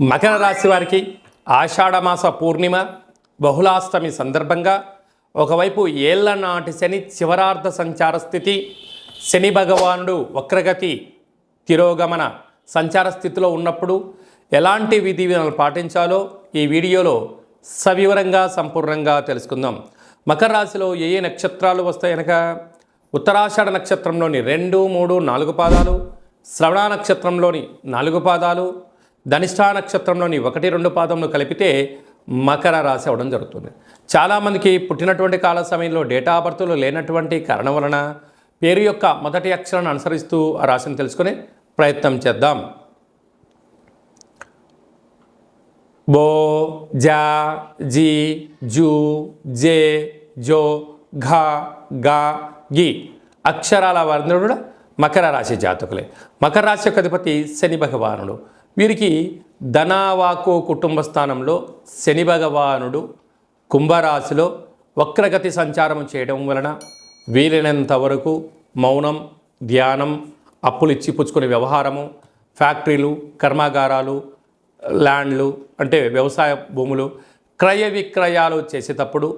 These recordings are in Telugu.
మకర రాశి వారికి ఆషాఢమాస పూర్ణిమ బహుళాష్టమి సందర్భంగా ఒకవైపు ఏళ్ళ నాటి శని చివరార్ధ సంచార స్థితి శని భగవానుడు వక్రగతి తిరోగమన సంచార స్థితిలో ఉన్నప్పుడు ఎలాంటి విధి విధానాలు పాటించాలో ఈ వీడియోలో సవివరంగా సంపూర్ణంగా తెలుసుకుందాం. మకర రాశిలో ఏ ఏ నక్షత్రాలు వస్తాయనక ఉత్తరాషాఢ నక్షత్రంలోని రెండు మూడు నాలుగు పాదాలు శ్రవణ నక్షత్రంలోని నాలుగు పాదాలు ధనిష్ఠా నక్షత్రంలోని ఒకటి రెండు పాదములు కలిపితే మకర రాశి అవడం జరుగుతుంది. చాలామందికి పుట్టినటువంటి కాల సమయంలో డేటా బర్త్లు లేనటువంటి కారణం వలన పేరు యొక్క మొదటి అక్షరాన్ని అనుసరిస్తూ ఆ రాశిని తెలుసుకునే ప్రయత్నం చేద్దాం. బో జా జీ జూ జే జో ఘ గా గి అక్షరాల వారందరూ కూడా మకర రాశి జాతకులే. మకర రాశి యొక్క అధిపతి శని భగవానుడు. వీరికి ధనావాకు కుటుంబ స్థానంలో శని భగవానుడు కుంభరాశిలో వక్రగతి సంచారం చేయడం వలన వీలైనంత వరకు మౌనం ధ్యానం అప్పులు ఇచ్చి పుచ్చుకునే వ్యవహారము ఫ్యాక్టరీలు కర్మాగారాలు ల్యాండ్లు అంటే వ్యవసాయ భూములు క్రయ విక్రయాలు చేసేటప్పుడు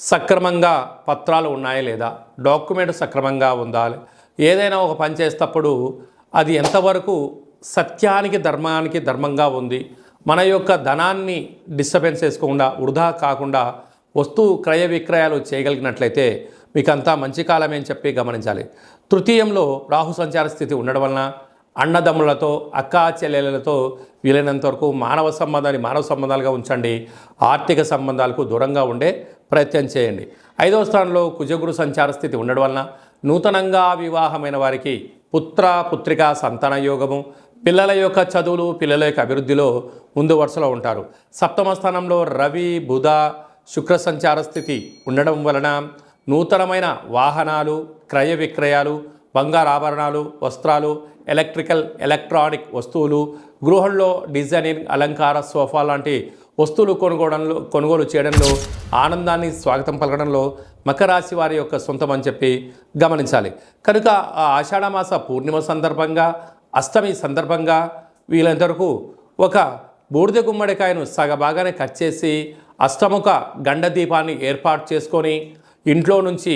సక్రమంగా పత్రాలు ఉన్నాయా లేదా డాక్యుమెంట్ సక్రమంగా ఉందా ఏదైనా ఒక పని చేసేటప్పుడు అది ఎంతవరకు సత్యానికి ధర్మానికి ధర్మంగా ఉంది. మన యొక్క ధనాన్ని డిస్టర్బెన్స్ చేసుకోకుండా వృధా కాకుండా వస్తువు క్రయ విక్రయాలు చేయగలిగినట్లయితే మీకు అంతా మంచి కాలమే అని చెప్పి గమనించాలి. తృతీయంలో రాహు సంచార స్థితి ఉండడం వలన అన్నదమ్ములతో అక్కా చెల్లెలతో వీలైనంత వరకు మానవ సంబంధాన్ని మానవ సంబంధాలుగా ఉంచండి. ఆర్థిక సంబంధాలకు దూరంగా ఉండే ప్రయత్నం చేయండి. ఐదవ స్థానంలో కుజగురు సంచార స్థితి ఉండడం వలన నూతనంగా వివాహమైన వారికి పుత్ర పుత్రిక సంతాన యోగము పిల్లల యొక్క చదువులు పిల్లల యొక్క అభివృద్ధిలో ముందు వరుసలో ఉంటారు. సప్తమ స్థానంలో రవి బుధ శుక్ర సంచార స్థితి ఉండడం వలన నూతనమైన వాహనాలు క్రయ విక్రయాలు బంగారు ఆభరణాలు వస్త్రాలు ఎలక్ట్రికల్ ఎలక్ట్రానిక్ వస్తువులు గృహంలో డిజైనింగ్ అలంకార సోఫా లాంటి వస్తువులు కొనుగోడంలో కొనుగోలు చేయడంలో ఆనందాన్ని స్వాగతం పలకడంలో మకర రాశి వారి యొక్క సొంతం అని చెప్పి గమనించాలి. కనుక ఆ ఆషాఢమాస పూర్ణిమ సందర్భంగా అష్టమి సందర్భంగా వీళ్ళందరకు ఒక బూడిద గుమ్మడికాయను సగభాగానే కట్ చేసి అష్టముఖ గండ దీపాన్ని ఏర్పాటు చేసుకొని ఇంట్లో నుంచి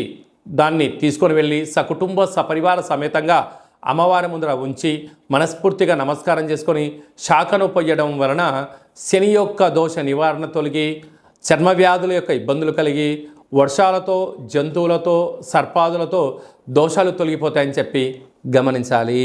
దాన్ని తీసుకొని వెళ్ళి సకుటుంబ సపరివార సమేతంగా అమ్మవారి ముందర ఉంచి మనస్ఫూర్తిగా నమస్కారం చేసుకొని శాఖను పొయ్యడం వలన శని యొక్క దోష నివారణ తొలగి చర్మ వ్యాధుల యొక్క ఇబ్బందులు కలిగి వర్షాలతో జంతువులతో సర్పాదులతో దోషాలు తొలగిపోతాయని చెప్పి గమనించాలి.